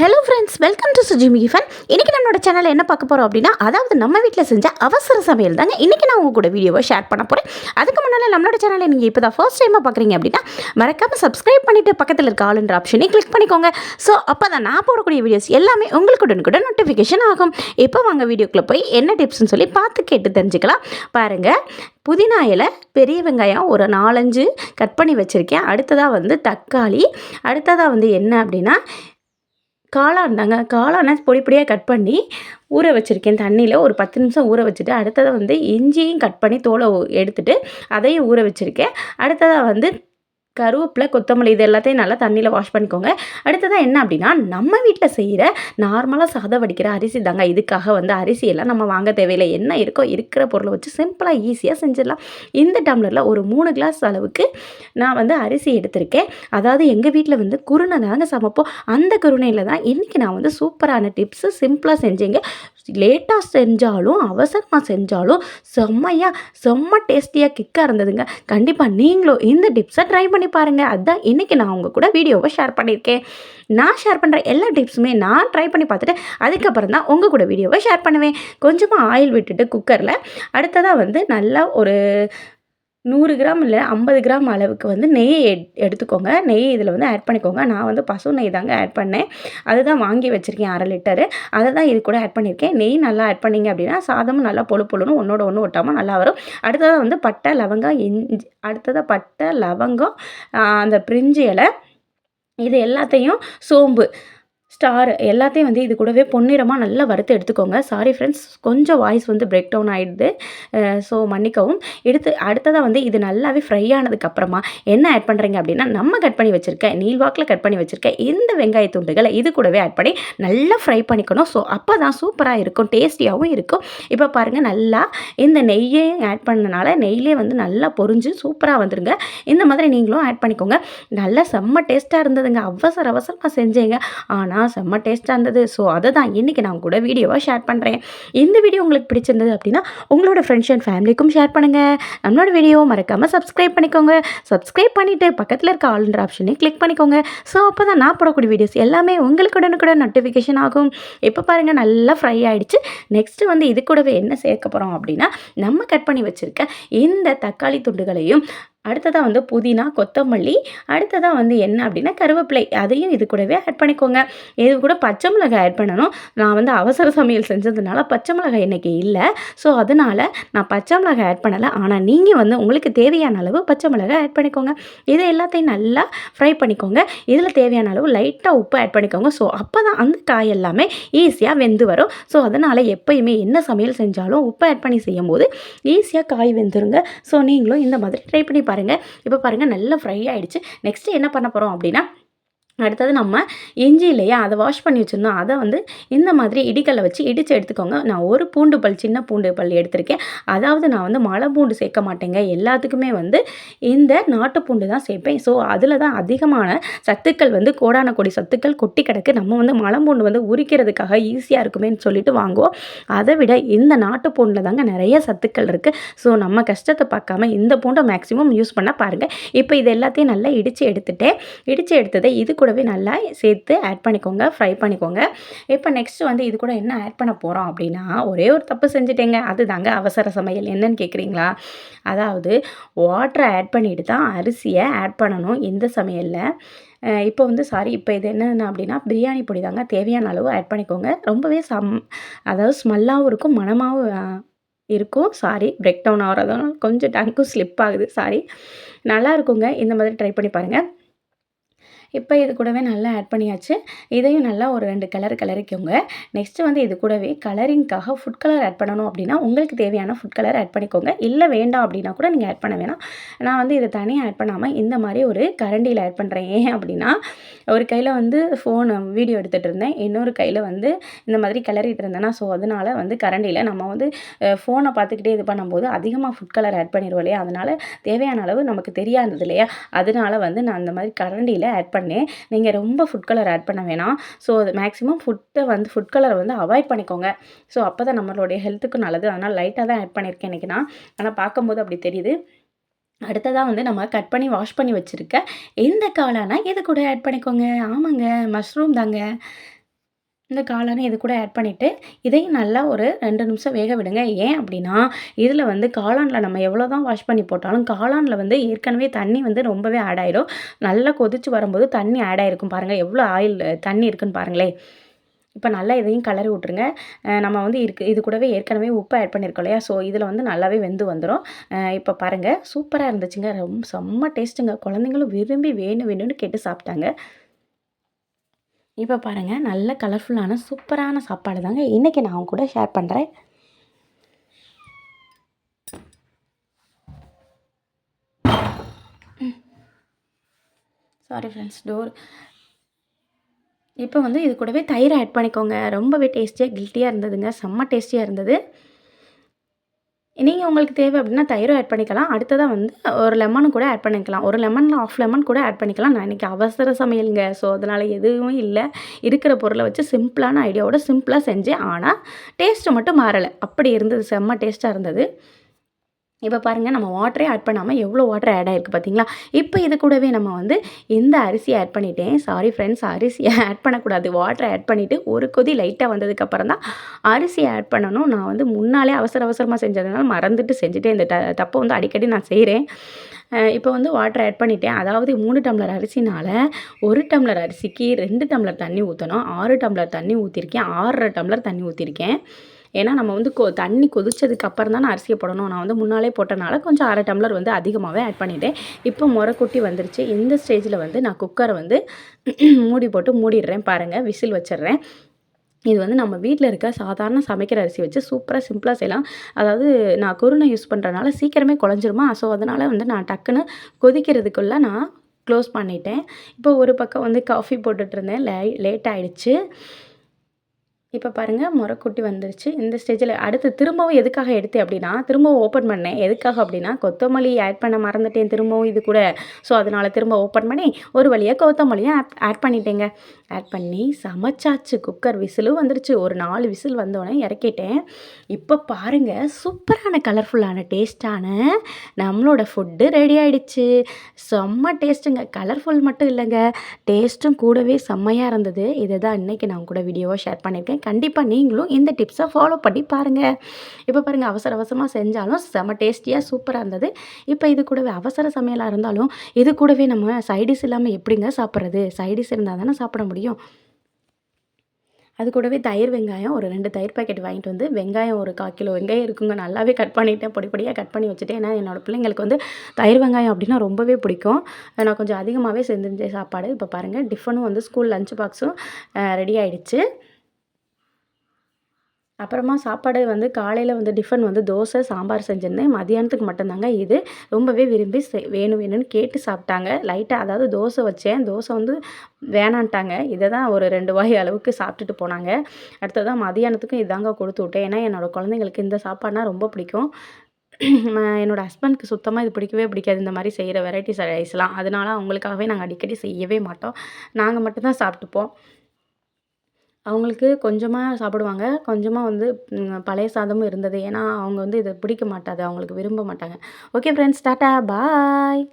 Hello friends welcome to Sujimi fun இன்றைக்கி நம்மளோட சேனலில் என்ன பார்க்க போகிறோம் அப்படின்னா அதாவது நம்ம வீட்டில் செஞ்ச அவசர சமையல் தாங்க. இன்றைக்கி நான் உங்கள் கூட வீடியோவை ஷேர் பண்ண போகிறேன் அதுக்கு முன்னால் நம்மளோட சேனலை நீங்கள் இப்போ தான் ஃபர்ஸ்ட் டைமாக பார்க்குறீங்க அப்படின்னா மறக்காமல் சப்ஸ்கிரைப் பண்ணிவிட்டு பக்கத்தில் இருக்க ஆளுன்ற ஆப்ஷனையும் கிளிக் பண்ணிக்கோங்க. ஸோ அப்போ தான் நான் போடக்கூடிய வீடியோஸ் எல்லாமே உங்களுக்கு உடனுக்குடன் நோட்டிஃபிகேஷன் ஆகும். இப்போ வாங்க வீடியோக்குள்ளே போய் என்ன டிப்ஸ்னு சொல்லி பார்த்து கேட்டு தெரிஞ்சுக்கலாம். பாருங்கள் புதினா இலை பெரிய வெங்காயம் ஒரு நாலஞ்சு கட் பண்ணி வச்சுருக்கேன். அடுத்ததாக வந்து தக்காளி. அடுத்ததாக வந்து என்ன அப்படின்னா காளான் தாங்க காளானை பொடி பொடியாக கட் பண்ணி ஊற வச்சுருக்கேன். தண்ணியில் ஒரு பத்து நிமிஷம் ஊற வச்சுட்டு அடுத்ததை வந்து இஞ்சியும் கட் பண்ணி தோலை எடுத்துட்டு அதையும் ஊற வச்சுருக்கேன். அடுத்ததாக வந்து கருவேப்பிலை கொத்தமல்லி இது எல்லாத்தையும் நல்லா தண்ணியில் வாஷ் பண்ணிக்கோங்க. அடுத்ததாக என்ன அப்படின்னா நம்ம வீட்டில் செய்கிற நார்மலாக சாதம் வடிக்கிற அரிசி தாங்க. இதுக்காக வந்து அரிசியெல்லாம் நம்ம வாங்க தேவையில்லை. என்ன இருக்கோ இருக்கிற பொருளை வச்சு சிம்பிளாக ஈஸியாக செஞ்சிடலாம். இந்த டம்ளரில் ஒரு மூணு கிளாஸ் அளவுக்கு நான் வந்து அரிசி எடுத்திருக்கேன். அதாவது எங்கள் வீட்டில் வந்து குருணை தாங்க சமைப்போம். அந்த குருணையில் தான் இன்றைக்கி நான் வந்து சூப்பரான டிப்ஸு சிம்பிளாக செஞ்சேங்க. லேட்டாக செஞ்சாலும் அவசரமாக செஞ்சாலும் செம்மையாக செம்ம டேஸ்டியாக கிக்காக இருந்ததுங்க. கண்டிப்பாக நீங்களும் இந்த டிப்ஸை ட்ரை பண்ணி பாருங்கள் அதுதான் இன்றைக்கி நான் உங்கள் கூட வீடியோவை ஷேர் பண்ணியிருக்கேன். நான் ஷேர் பண்ணுற எல்லா டிப்ஸுமே நான் ட்ரை பண்ணி பார்த்துட்டு அதுக்கப்புறம் தான் உங்கள் கூட வீடியோவை ஷேர் பண்ணுவேன். கொஞ்சமாக ஆயில் விட்டுட்டு குக்கரில் அடுத்ததாக வந்து நல்லா ஒரு நூறு கிராம் இல்லை ஐம்பது கிராம் அளவுக்கு வந்து நெய் எட் எடுத்துக்கோங்க. நெய் இதில் வந்து ஆட் பண்ணிக்கோங்க. நான் வந்து பசு நெய் தாங்க ஆட் பண்ணேன். அதுதான் வாங்கி வச்சுருக்கேன் அரை லிட்டரு. அதை தான் இது கூட ஆட் பண்ணியிருக்கேன். நெய் நல்லா ஆட் பண்ணிங்க அப்படின்னா சாதமும் நல்லா பொழு பொழுன்னு ஒன்றோட ஒன்று ஒட்டாமல் நல்லா வரும். அடுத்ததாக வந்து பட்டை லவங்கம் இஞ்சி அடுத்ததாக பட்டை லவங்கம் அந்த பிரிஞ்சி இலை. இது எல்லாத்தையும் சோம்பு. ஸ்டார் எல்லாத்தையும் வந்து இது கூடவே பொன்னிறமாக நல்லா வறுத்து எடுத்துக்கோங்க. சாரி ஃப்ரெண்ட்ஸ் கொஞ்சம் வாய்ஸ் வந்து பிரேக் டவுன் ஆகிடுது ஸோ மன்னிக்கவும். எடுத்து அடுத்ததாக வந்து இது நல்லாவே ஃப்ரை ஆனதுக்கப்புறமா என்ன ஆட் பண்ணுறீங்க அப்படின்னா நம்ம கட் பண்ணி வச்சுருக்கேன் நீள்வாக்கில் கட் பண்ணி வச்சுருக்கேன் இந்த வெங்காய துண்டுகளை இது கூடவே ஆட் பண்ணி நல்லா ஃப்ரை பண்ணிக்கணும். ஸோ அப்போ தான் சூப்பராக இருக்கும் டேஸ்டியாகவும் இருக்கும். இப்போ பாருங்கள் நல்லா இந்த நெய்யையும் ஆட் பண்ணனால நெய்யிலே வந்து நல்லா பொறிஞ்சு சூப்பராக வந்துருங்க. இந்த மாதிரி நீங்களும் ஆட் பண்ணிக்கோங்க. நல்லா செம்ம டேஸ்ட்டாக இருந்ததுங்க. அவசர அவசரமாக செஞ்சேங்க. ஆனால் ஆனால் செம்ம டேஸ்ட்டாக இருந்தது. ஸோ அதை தான் இன்றைக்கி நான் கூட வீடியோவாக ஷேர் பண்ணுறேன் இந்த வீடியோ உங்களுக்கு பிடிச்சிருந்தது அப்படின்னா உங்களோட ஃப்ரெண்ட்ஸ் அண்ட் ஃபேமிலிக்கும் ஷேர் பண்ணுங்கள் நம்மளோட வீடியோ மறக்காமல் சப்ஸ்கிரைப் பண்ணிக்கோங்க. சப்ஸ்கிரைப் பண்ணிவிட்டு பக்கத்தில் இருக்க ஆளுன்ற ஆப்ஷனையும் கிளிக் பண்ணிக்கோங்க. ஸோ அப்போ தான் நான் போடக்கூடிய வீடியோஸ் எல்லாமே உங்களுக்கு உடனுக்குட நோட்டிஃபிகேஷன் ஆகும். இப்போ பாருங்கள் நல்லா ஃப்ரை ஆகிடுச்சு நெக்ஸ்ட்டு வந்து இது கூடவே என்ன சேர்க்க போகிறோம் அப்படின்னா நம்ம கட் பண்ணி வச்சுருக்க இந்த தக்காளி துண்டுகளையும் அடுத்ததாக வந்து புதினா கொத்தமல்லி அடுத்ததாக வந்து என்ன அப்படின்னா கருவேப்பிலை. அதையும் இது கூடவே ஆட் பண்ணிக்கோங்க. இது கூட பச்சை மிளகாய் ஆட் பண்ணணும். நான் வந்து அவசர சமையல் செஞ்சதுனால பச்சை மிளகாய் இன்றைக்கி இல்லை. ஸோ அதனால் நான் பச்சை மிளகாய் ஆட் பண்ணலை. ஆனால் நீங்கள் வந்து உங்களுக்கு தேவையான அளவு பச்சை மிளகாய் ஆட் பண்ணிக்கோங்க. இதை எல்லாத்தையும் நல்லா ஃப்ரை பண்ணிக்கோங்க. இதில் தேவையான அளவு லைட்டாக உப்பு ஆட் பண்ணிக்கோங்க. ஸோ அப்போ தான் அந்த காய் எல்லாமே ஈஸியாக வெந்து வரும். ஸோ அதனால் எப்போயுமே என்ன சமையல் செஞ்சாலும் உப்பு ஆட் பண்ணி செய்யும்போது ஈஸியாக காய் வெந்துருங்க. ஸோ நீங்களும் இந்த மாதிரி ட்ரை பண்ணி பாருங்கள் இப்போ பாருங்கள் நல்லா ஃப்ரை ஆகிடுச்சு நெக்ஸ்ட்டு என்ன பண்ண போகிறோம் அப்படின்னா அடுத்தது நம்ம இஞ்சி இல்லையா அதை வாஷ் பண்ணி வச்சுருந்தோம். அதை வந்து இந்த மாதிரி இடிக்கல்லை வச்சு இடித்து எடுத்துக்கோங்க. நான் ஒரு பூண்டு பல் சின்ன பூண்டு பல் எடுத்திருக்கேன். அதாவது நான் வந்து மலை பூண்டு சேர்க்க மாட்டேங்க. எல்லாத்துக்குமே வந்து இந்த நாட்டு பூண்டு தான் சேர்ப்பேன். ஸோ அதில் தான் அதிகமான சத்துக்கள் வந்து கோடான கொடி சத்துக்கள் கொட்டி கிடக்கு. நம்ம வந்து மலை பூண்டு வந்து உரிக்கிறதுக்காக ஈஸியாக இருக்குமேன்னு சொல்லிட்டு வாங்குவோம். அதை விட இந்த நாட்டு பூண்டில் தாங்க நிறைய சத்துக்கள் இருக்குது ஸோ நம்ம கஷ்டத்தை பார்க்காம இந்த பூண்டை மேக்ஸிமம் யூஸ் பண்ண பாருங்கள் இப்போ இது எல்லாத்தையும் நல்லா இடித்து எடுத்துட்டேன். இடித்து எடுத்ததை இது கூட கூடவே நல்லா சேர்த்து ஆட் பண்ணிக்கோங்க ஃப்ரை பண்ணிக்கோங்க. இப்போ நெக்ஸ்ட் வந்து இது கூட என்ன ஆட் பண்ண போகிறோம் அப்படின்னா ஒரே ஒரு தப்பு செஞ்சுட்டேங்க. அதுதாங்க அவசர சமையல். என்னன்னு கேட்குறீங்களா அதாவது வாட்டரை ஆட் பண்ணிட்டு தான் அரிசியை ஆட் பண்ணணும் இந்த சமையலில். இப்போ வந்து சாரி இப்போ இது என்னென்ன அப்படின்னா பிரியாணி பொடி தாங்க. தேவையான அளவு ஆட் பண்ணிக்கோங்க. ரொம்பவே சம் அதாவது ஸ்மெல்லாகவும் இருக்கும் மனமாகவும் இருக்கும். சாரி பிரேக் டவுன் ஆகிறதும் கொஞ்சம் டங்க்கும் ஸ்லிப் ஆகுது. சாரி நல்லா இருக்குங்க. இந்த மாதிரி ட்ரை பண்ணி பாருங்கள் இப்போ இது கூடவே நல்லா ஆட் பண்ணியாச்சு. இதையும் நல்லா ஒரு ரெண்டு கலர் கலரிக்கோங்க. நெக்ஸ்ட்டு வந்து இது கூடவே கலரிங்க்காக ஃபுட் கலர் ஆட் பண்ணணும் அப்படின்னா உங்களுக்கு தேவையான ஃபுட் கலர் ஆட் பண்ணிக்கோங்க. இல்லை வேண்டாம் அப்படின்னா கூட நீங்கள் ஆட் பண்ண வேணாம். நான் வந்து இதை தனியாக ஆட் பண்ணாமல் இந்த மாதிரி ஒரு கரண்டியில் ஆட் பண்ணுறேன் ஏன் அப்படின்னா ஒரு கையில் வந்து ஃபோன் வீடியோ எடுத்துகிட்டு இருந்தேன். இன்னொரு கையில் வந்து இந்த மாதிரி கிளறிட்டு இருந்தேன்னா ஸோ அதனால் வந்து கரண்டியில் நம்ம வந்து ஃபோனை பார்த்துக்கிட்டே இது பண்ணும்போது அதிகமாக ஃபுட் கலர் ஆட் பண்ணிடுவோம் இல்லையா? அதனால் தேவையான அளவு நமக்கு தெரியாதது இல்லையா? அதனால வந்து நான் அந்த மாதிரி கரண்டியில் ஆட் பண்ணேன் நீங்கள் ரொம்ப ஃபுட் கலர் ஆட் பண்ண வேணாம். ஸோ அது மேக்ஸிமம் ஃபுட்டை வந்து ஃபுட் கலரை வந்து அவாய்ட் பண்ணிக்கோங்க. ஸோ அப்போ தான் நம்மளுடைய ஹெல்த்துக்கு நல்லது. அதனால் லைட்டாக தான் ஆட் பண்ணியிருக்கேன் இன்றைக்கி நான். ஆனால் பார்க்கும்போது அப்படி தெரியுது. அடுத்ததாக வந்து நம்ம கட் பண்ணி வாஷ் பண்ணி வச்சுருக்க எந்த காளானா இது கூட ஆட் பண்ணிக்கோங்க? ஆமாங்க மஷ்ரூம் தாங்க. இந்த காளானை இது கூட ஆட் பண்ணிவிட்டு இதையும் நல்லா ஒரு ரெண்டு நிமிஷம் வேக விடுங்க. ஏன் அப்படின்னா இதில் வந்து காளானில் நம்ம எவ்வளோ தான் வாஷ் பண்ணி போட்டாலும் காளானில் வந்து ஏற்கனவே தண்ணி வந்து ரொம்பவே ஆட் ஆகிடும் நல்லா கொதித்து வரும்போது தண்ணி ஆட் ஆகிருக்கும் பாருங்கள் எவ்வளோ ஆயில் தண்ணி இருக்குன்னு பாருங்களேன். இப்போ நல்லா இதையும் கலரி விட்ருங்க நம்ம வந்து இருக்கு இது கூடவே ஏற்கனவே உப்பு ஆட் பண்ணியிருக்கோம் இல்லையா? ஸோ இதில் வந்து நல்லாவே வெந்து வந்துடும் இப்போ பாருங்கள் சூப்பராக இருந்துச்சுங்க. ரொம்ப செம்ம டேஸ்ட்டுங்க குழந்தைங்களும் விரும்பி வேணும் வேணும்னு கேட்டு சாப்பிட்டாங்க. இப்போ பாருங்கள் நல்ல கலர்ஃபுல்லான சூப்பரான சாப்பாடு தாங்க இன்றைக்கி நான் அவங்க கூட ஷேர் பண்ணுறேன் சாரி ஃப்ரெண்ட்ஸ் டோர் இப்போ வந்து இது கூடவே தயிர் ஆட் பண்ணிக்கோங்க. ரொம்பவே டேஸ்டியாக கில்ட்டியாக இருந்ததுங்க. செம்ம டேஸ்டியாக இருந்தது. நீங்கள் உங்களுக்கு தேவை அப்படின்னா தயிரும் ஆட் பண்ணிக்கலாம். அடுத்ததாக வந்து ஒரு லெமனும் கூட ஆட் பண்ணிக்கலாம். ஒரு லெமன் ஆஃப் லெமன் கூட ஆட் பண்ணிக்கலாம். நான் இன்றைக்கி அவசர சமையலுங்க. ஸோ அதனால் எதுவுமே இல்லை. இருக்கிற பொருளை வச்சு சிம்பிளான ஐடியாவோட சிம்பிளாக செஞ்சேன். ஆனால் டேஸ்ட்டு மட்டும் மாறலை. அப்படி இருந்தது. செம்ம டேஸ்ட்டாக இருந்தது. இப்போ பாருங்கள் நம்ம வாட்டரே ஆட் பண்ணாமல் எவ்வளோ வாட்டர் ஆட் ஆகிருக்கு பார்த்தீங்களா இப்போ இது கூடவே நம்ம வந்து இந்த அரிசி ஆட் பண்ணிட்டேன்? சாரி ஃப்ரெண்ட்ஸ் அரிசியை ஆட் பண்ணக்கூடாது. வாட்டரை ஆட் பண்ணிவிட்டு ஒரு கொதி லைட்டாக வந்ததுக்கப்புறம் தான் அரிசி ஆட் பண்ணணும். நான் வந்து முன்னாலே அவசர அவசரமாக செஞ்சதுனால மறந்துட்டு செஞ்சுட்டேன். இந்த ட தப்பை வந்து அடிக்கடி நான் செய்கிறேன் இப்போ வந்து வாட்டர் ஆட் பண்ணிட்டேன். அதாவது மூணு டம்ளர் அரிசினால் ஒரு டம்ளர் அரிசிக்கு ரெண்டு டம்ளர் தண்ணி ஊற்றணும் ஆறு டம்ளர் தண்ணி ஊற்றிருக்கேன் ஆறரை டம்ளர் தண்ணி ஊற்றிருக்கேன் ஏன்னா நம்ம வந்து கொ தண்ணி கொதிச்சதுக்கு அப்புறம் தான் நான் அரிசியை போடணும். நான் வந்து முன்னாலே போட்டனால கொஞ்சம் அரை டம்ளர் வந்து அதிகமாகவே ஆட் பண்ணிட்டேன். இப்போ முறை குட்டி வந்துருச்சு. இந்த ஸ்டேஜில் வந்து நான் குக்கரை வந்து மூடி போட்டு மூடிடுறேன் பாருங்கள் விசில் வச்சிடுறேன். இது வந்து நம்ம வீட்டில் இருக்க சாதாரண சமைக்கிற அரிசி வச்சு சூப்பராக சிம்பிளாக செய்யலாம். அதாவது நான் குருணை யூஸ் பண்ணுறனால சீக்கிரமே குழஞ்சிருமா? ஸோ அதனால் வந்து நான் டக்குன்னு கொதிக்கிறதுக்குள்ளே நான் க்ளோஸ் பண்ணிட்டேன். இப்போ ஒரு பக்கம் வந்து காஃபி போட்டுட்ருந்தேன் லே லேட் ஆகிடுச்சு இப்போ பாருங்கள் முறைக்குட்டி வந்துருச்சு. இந்த ஸ்டேஜில் அடுத்து திரும்பவும் எதுக்காக எடுத்தேன் அப்படின்னா திரும்பவும் ஓப்பன் பண்ணேன். எதுக்காக அப்படின்னா கொத்தமல்லி ஆட் பண்ண மறந்துட்டேன் திரும்பவும் இது கூட. ஸோ அதனால் திரும்ப ஓப்பன் பண்ணி ஒரு வழியாக கொத்தமல்லியும் ஆட் ஆட் பண்ணிட்டேங்க. ஆட் பண்ணி சமைச்சாச்சு. குக்கர் விசிலும் வந்துருச்சு. ஒரு நாலு விசில் வந்தோடனே இறக்கிட்டேன். இப்போ பாருங்கள் சூப்பரான கலர்ஃபுல்லான டேஸ்ட்டான நம்மளோட ஃபுட்டு ரெடி ஆகிடுச்சு செம்ம டேஸ்ட்டுங்க கலர்ஃபுல் மட்டும் இல்லைங்க. டேஸ்ட்டும் கூடவே செம்மையாக இருந்தது. இதை தான் இன்றைக்கி நான் கூட வீடியோவாக ஷேர் பண்ணியிருக்கேன். கண்டிப்பாக நீங்களும் இந்த டிப்ஸை ஃபாலோ பண்ணி பாருங்கள் இப்போ பாருங்கள் அவசர அவசரமாக செஞ்சாலும் செம டேஸ்டியாக சூப்பராக இருந்தது. இப்போ இது கூடவே அவசர சமையலாக இருந்தாலும் இது கூடவே நம்ம சைடிஸ் இல்லாமல் எப்படிங்க சாப்பிட்றது? சைடிஸ் இருந்தால் தானே சாப்பிட முடியும். முடியும் அது கூடவே தயிர் வெங்காயம் ஒரு ரெண்டு தயிர் பாக்கெட் வாங்கிட்டு வந்து வெங்காயம் ஒரு கால் கிலோ வெங்காயம் இருக்குங்க. நல்லாவே கட் பண்ணிவிட்டேன் பொடி பொடியாக கட் பண்ணி வச்சுட்டேன். ஏன்னா என்னோடய பிள்ளைங்களுக்கு வந்து தயிர் வெங்காயம் அப்படின்னா ரொம்பவே பிடிக்கும். நான் கொஞ்சம் அதிகமாகவே செஞ்சிருந்தேன் சாப்பாடு. இப்போ பாருங்கள் டிஃபனும் வந்து ஸ்கூல் லஞ்ச் பாக்ஸும் ரெடி ஆகிடுச்சு அப்புறமா சாப்பாடு வந்து காலையில் வந்து டிஃபன் வந்து தோசை சாம்பார் செஞ்சுருந்தேன். மதியானத்துக்கு மட்டும்தாங்க இது. ரொம்பவே விரும்பி செ வேணும் வேணும்னு கேட்டு சாப்பிட்டாங்க. லைட்டாக அதாவது தோசை வச்சேன். தோசை வந்து வேணான்ட்டாங்க. இதை தான் ஒரு ரெண்டு வாய் அளவுக்கு சாப்பிட்டுட்டு போனாங்க. அடுத்ததான் மதியானத்துக்கும் இதாங்க கொடுத்து விட்டேன். ஏன்னா என்னோடய குழந்தைங்களுக்கு இந்த சாப்பாடுனா ரொம்ப பிடிக்கும். என்னோடய ஹஸ்பண்ட்க்கு சுத்தமாக இது பிடிக்கவே பிடிக்காது. இந்த மாதிரி செய்கிற வெரைட்டிஸ் ரைஸ்லாம் அதனால அவங்களுக்காகவே நாங்கள் அடிக்கடி செய்யவே மாட்டோம். நாங்கள் மட்டும்தான் சாப்பிட்டுப்போம். அவங்களுக்கு கொஞ்சமாக சாப்பிடுவாங்க. கொஞ்சமாக வந்து பழைய சாதமும் இருந்தது. ஏன்னா அவங்க வந்து இதை பிடிக்க மாட்டாது. அவங்களுக்கு விரும்ப மாட்டாங்க. ஓகே ஃப்ரெண்ட்ஸ் டாட்டா பாய்